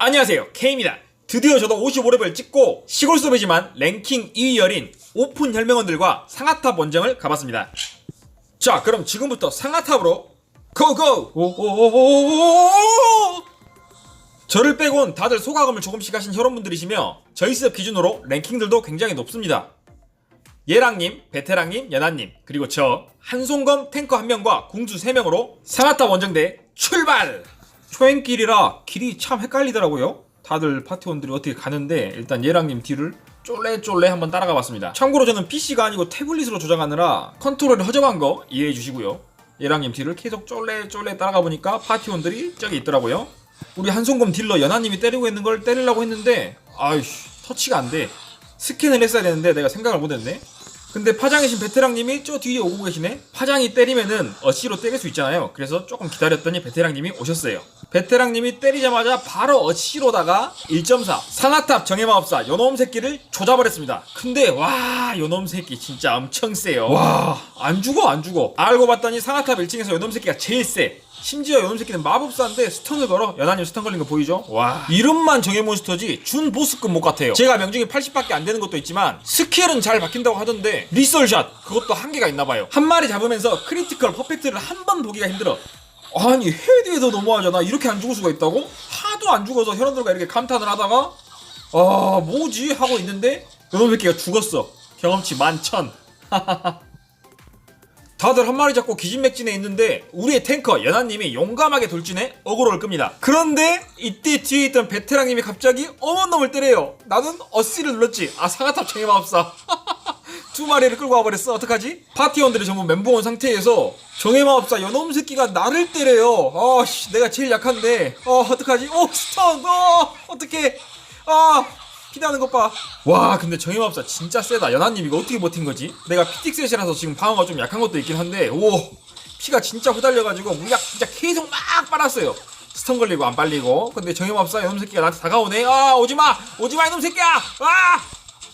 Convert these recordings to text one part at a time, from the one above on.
안녕하세요. K입니다. 드디어 저도 55레벨 찍고 시골 서버지만 랭킹 2위 열인 오픈 혈맹원들과 상하탑 원정을 가봤습니다. 자 그럼 지금부터 상하탑으로 고고! 오오오오오오 저를 빼곤 다들 소가금을 조금씩 하신 혈원분들이시며 저희 습 기준으로 랭킹들도 굉장히 높습니다. 예랑님, 베테랑님, 연하님, 그리고 저 한송검 탱커 1명과 궁수 3명으로 상하탑 원정대 출발! 초행길이라 길이 참 헷갈리더라고요. 다들 파티원들이 어떻게 가는데 일단 예랑님 뒤를 쫄래쫄래 한번 따라가 봤습니다. 참고로 저는 PC가 아니고 태블릿으로 조작하느라 컨트롤이 허접한 거 이해해 주시고요. 예랑님 뒤를 계속 쫄래쫄래 따라가 보니까 파티원들이 저기 있더라고요. 우리 한송검 딜러 연하님이 때리고 있는 걸 때리려고 했는데 아이씨 터치가 안 돼. 스캔을 했어야 되는데 내가 생각을 못했네. 근데 파장이신 베테랑님이 저 뒤에 오고 계시네? 파장이 때리면은 어시로 때릴 수 있잖아요. 그래서 조금 기다렸더니 베테랑님이 오셨어요. 베테랑님이 때리자마자 바로 어시로다가 1.4 상하탑 정해마법사 요놈 새끼를 조잡아버렸습니다. 근데 와 요놈 새끼 진짜 엄청 세요. 와 안 죽어 안 죽어. 알고 봤더니 상하탑 1층에서 요놈 새끼가 제일 세. 심지어 요놈 새끼는 마법사인데 스턴을 걸어 연하님 스턴 걸린 거 보이죠? 와 이름만 정해 몬스터지 준 보스급 못 같아요 제가 명중이 80밖에 안 되는 것도 있지만 스킬은 잘 박힌다고 하던데 리설샷 그것도 한계가 있나 봐요 한 마리 잡으면서 크리티컬 퍼펙트를 한 번 보기가 힘들어 아니 헤드에도 너무하잖아 이렇게 안 죽을 수가 있다고? 하도 안 죽어서 혈원들과 이렇게 감탄을 하다가 아 뭐지 하고 있는데 요놈 새끼가 죽었어 경험치 만천 다들 한 마리 잡고 기진맥진에 있는데 우리의 탱커 연하님이 용감하게 돌진해 어그로를 끕니다. 그런데 이때 뒤에 있던 베테랑님이 갑자기 어먼 놈을 때려요. 나는 어시를 눌렀지. 아 상하탑 정해마법사. 두 마리를 끌고 와버렸어. 어떡하지? 파티원들이 전부 멘붕 온 상태에서 정해마법사 연놈 새끼가 나를 때려요. 아 씨 내가 제일 약한데. 어 어떡하지? 오 스턴. 어 어떡해. 아 피나는 것 봐. 와, 근데 정해마법사 진짜 세다. 연하님 이거 어떻게 버틴 거지? 내가 피틱셋이라서 지금 방어가 좀 약한 것도 있긴 한데, 오, 피가 진짜 후달려가지고 물약 진짜 계속 막 빨았어요. 스턴 걸리고 안 빨리고. 근데 정해마법사 이놈 새끼가 나한테 다가오네. 아, 오지마! 오지마, 이놈 새끼야! 아!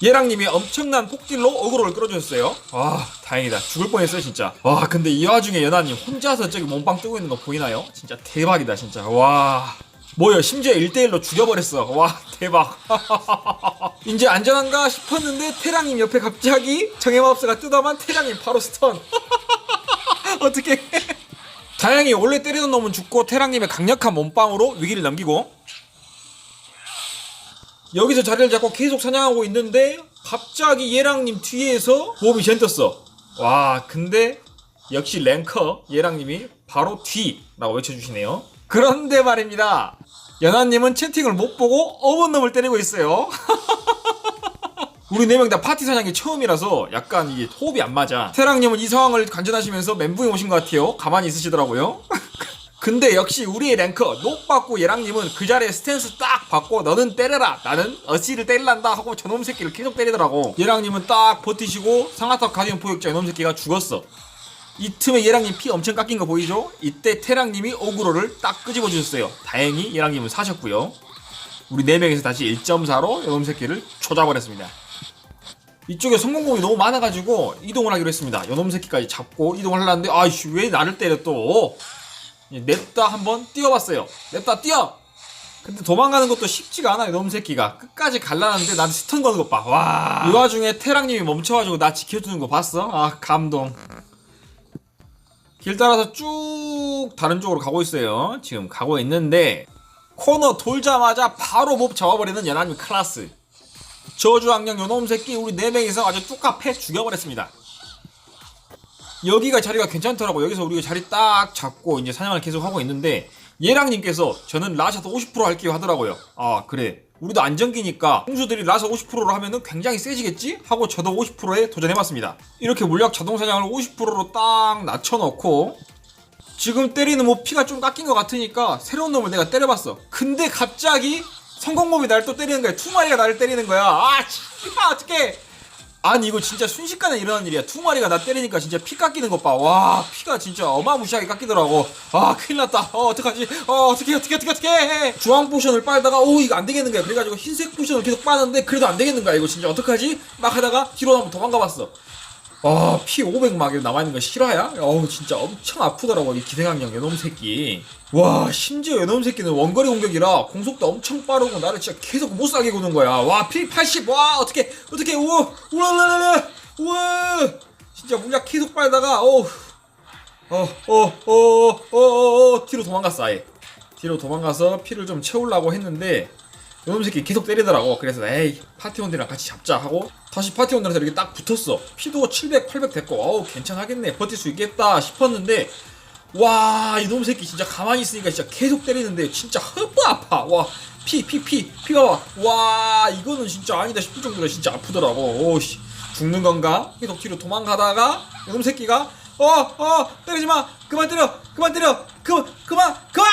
예랑님이 엄청난 폭딜로 어그로를 끌어주셨어요. 아, 다행이다. 죽을 뻔했어요, 진짜. 와, 근데 이 와중에 연하님 혼자서 저기 몸빵 뜨고 있는 거 보이나요? 진짜 대박이다, 진짜. 와. 뭐야 심지어 1대1로 죽여버렸어 와 대박 이제 안전한가 싶었는데 테랑님 옆에 갑자기 정해마법사가 뜨더만 테랑님 바로 스턴 어떻게 다행히 원래 때리던 놈은 죽고 테랑님의 강력한 몸빵으로 위기를 넘기고 여기서 자리를 잡고 계속 사냥하고 있는데 갑자기 예랑님 뒤에서 보험이 젠 떴어. 와 근데 역시 랭커 예랑님이 바로 뒤라고 외쳐주시네요. 그런데 말입니다. 연하님은 채팅을 못 보고 어머놈을 때리고 있어요. 우리 네 명 다 파티 사냥이 처음이라서 약간 이게 호흡이 안 맞아. 테랑님은 이 상황을 관전하시면서 멘붕에 오신 것 같아요. 가만히 있으시더라고요 근데 역시 우리의 랭커 녹받고 예랑님은 그 자리에 스탠스 딱 받고 너는 때려라 나는 어시를 때릴란다 하고 저놈 새끼를 계속 때리더라고. 예랑님은 딱 버티시고 상하탑 가디언 포획자 이놈 새끼가 죽었어. 이 틈에 예랑님 피 엄청 깎인 거 보이죠? 이때 태랑님이 오그로를 딱 끄집어 주셨어요. 다행히 예랑님은 사셨고요. 우리 4명에서 다시 1.4로 이놈 새끼를 초잡아버렸습니다. 이쪽에 성공공이 너무 많아가지고 이동을 하기로 했습니다. 요놈 새끼까지 잡고 이동을 하려는데 아이씨 왜 나를 때려 또 냅다 한번 뛰어봤어요. 냅다 뛰어! 근데 도망가는 것도 쉽지가 않아요 놈 새끼가. 끝까지 갈라는데 나한테 스턴 거는 것 봐 와 이 와중에 태랑님이 멈춰가지고 나 지켜주는 거 봤어? 아 감동. 길 따라서 쭉 다른 쪽으로 가고 있어요. 지금 가고 있는데 코너 돌자마자 바로 몹 잡아버리는 연하님 클라스. 저주악령 요놈 새끼 우리 4명이서 아주 뚝까 패 죽여버렸습니다 여기가 자리가 괜찮더라고. 여기서 우리가 자리 딱 잡고 이제 사냥을 계속 하고 있는데 예랑님께서 저는 라샤도 50% 할게요 하더라고요. 아 그래. 우리도 안정기니까 홍수들이 라샤 50%로 하면은 굉장히 세지겠지? 하고 저도 50%에 도전해봤습니다. 이렇게 물약 자동 사냥을 50%로 딱 낮춰놓고 지금 때리는 뭐 피가 좀 깎인 것 같으니까 새로운 놈을 내가 때려봤어. 근데 갑자기 성공범이 날 또 때리는 거야. 두 마리가 나를 때리는 거야. 아 씨발 어떡해 아니 이거 진짜 순식간에 일어난 일이야. 두 마리가 나 때리니까 진짜 피 깎이는 것 봐 와 피가 진짜 어마무시하게 깎이더라고. 아 큰일 났다. 어 어떡하지? 어 어떻게 어떻게 어떻게 어떻게 주황 포션을 빨다가 오 이거 안 되겠는 거야 그래가지고 흰색 포션을 계속 빠는데 그래도 안 되겠는 거야 이거 진짜 어떡하지? 막 하다가 뒤로 한번 도망가 봤어 아, 피 500막 남아있는 거 실화야? 어우, 진짜 엄청 아프더라고, 이 기생학령 요놈 새끼. 와, 심지어 요놈 새끼는 원거리 공격이라 공속도 엄청 빠르고 나를 진짜 계속 못 살게 구는 거야. 와, 피 80, 와, 어떻게, 어떻게, 우와, 우와라라라, 우와! 진짜 물약 계속 빨다가, 어우, 어, 어, 어, 어, 어, 어, 어, 뒤로 도망갔어, 아예. 뒤로 도망가서 피를 좀 채우려고 했는데, 요놈 새끼 계속 때리더라고. 그래서 에이 파티원들이랑 같이 잡자 하고 다시 파티원들한테 이렇게 딱 붙었어. 피도 700, 800 됐고 어우 괜찮하겠네. 버틸 수 있겠다 싶었는데 와 이놈 새끼 진짜 가만히 있으니까 진짜 계속 때리는데 진짜 허브 아파. 와 피 피 피 피, 가와 이거는 진짜 아니다 싶을 정도로 진짜 아프더라고. 오씨 죽는 건가? 계속 뒤로 도망가다가 이놈 새끼가 어 어 때리지 마 그만 때려 그만 때려 그 그만 그만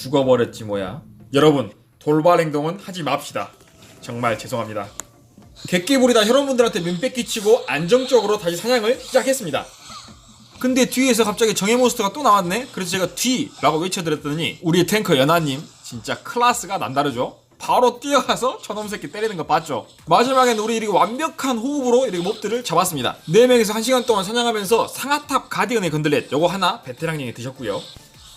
죽어버렸지 뭐야. 여러분 돌발 행동은 하지 맙시다. 정말 죄송합니다. 객기부리다 여러분들한테 민폐 끼치고 안정적으로 다시 사냥을 시작했습니다. 근데 뒤에서 갑자기 정의 몬스터가 또 나왔네? 그래서 제가 뒤라고 외쳐드렸더니 우리 탱커 연하님 진짜 클래스가 남다르죠? 바로 뛰어가서 저놈 새끼 때리는 거 봤죠? 마지막엔 우리 이렇게 완벽한 호흡으로 이렇게 몹들을 잡았습니다. 4명이서 1시간 동안 사냥하면서 상하탑 가디언의 건들렛 요거 하나 베테랑님이 드셨고요.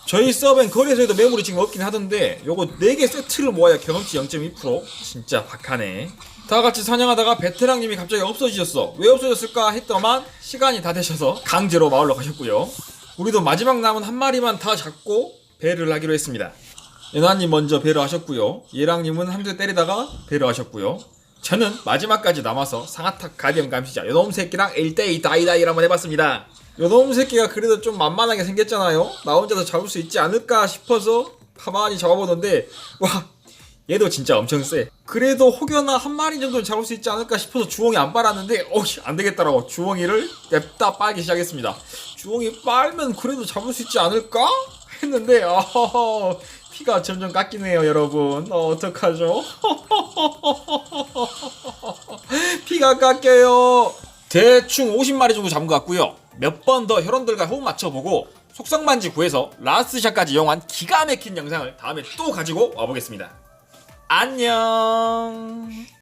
저희 서버엔 거래소에도 매물이 지금 없긴 하던데 요거 4개 세트를 모아야 경험치 0.2% 진짜 박하네. 다 같이 사냥하다가 베테랑님이 갑자기 없어지셨어. 왜 없어졌을까 했더만 시간이 다 되셔서 강제로 마을로 가셨고요. 우리도 마지막 남은 한 마리만 다 잡고 배를 하기로 했습니다. 연하님 먼저 배를 하셨고요. 예랑님은 한대 때리다가 배를 하셨고요 저는 마지막까지 남아서 상하탑 가디언 감시자. 요놈 새끼랑 1대2 다이다이를 한번 해봤습니다. 요놈 새끼가 그래도 좀 만만하게 생겼잖아요. 나 혼자서 잡을 수 있지 않을까 싶어서 가만히 잡아보는데 와 얘도 진짜 엄청 세 그래도 혹여나 한 마리 정도는 잡을 수 있지 않을까 싶어서 주홍이 안 빨았는데 어씨 안 되겠더라고. 주홍이를 냅다 빨기 시작했습니다. 주홍이 빨면 그래도 잡을 수 있지 않을까? 했는데 어허허 피가 점점 깎이네요 여러분 어, 어떡하죠? 피가 깎여요. 대충 50마리 정도 잡은 것 같고요. 몇 번 더 혈원들과 호흡 맞춰보고 속성반지 구해서 라스트샷까지 이용한 기가 막힌 영상을 다음에 또 가지고 와보겠습니다. 안녕.